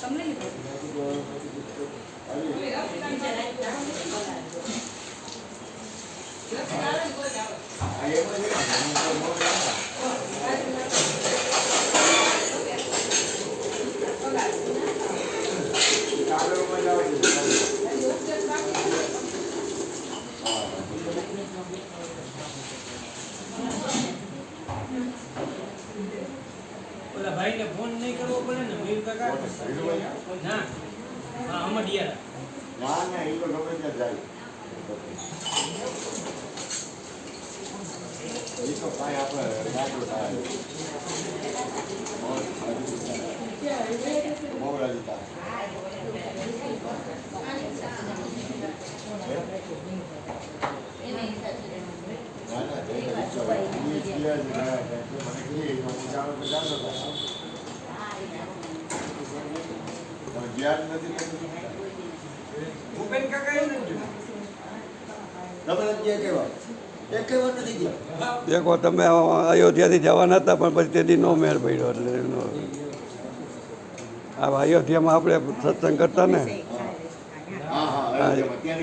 તમને લીધો આવી. આ એમ જ છે ને, હું તો મોડો આવ્યો. કાગળમાં જ આવે છે. ઓલા ભાઈને ફોન નહીં કરવો પડે ને મયુર કાકા ના હા અમડિયારા ના ના એ તો ગમે ત્યાં જાય. એ તો ભાઈ આપણે લાગુ થાય. બહુ રાજી થાય. ના ના જઈને ભૂપેન કાકા નથી તમે કેવા? એક વાર દેખો તમે અયોધ્યાથી જવાના હતા પણ પછી તેથી નો મેળ પડ્યો એટલે નો આ અયોધ્યામાં આપણે સત્સંગ કરતા ને.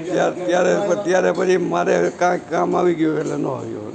ત્યારે ત્યારે પછી મારે કાંઈક કામ આવી ગયું એટલે ન આવ્યો.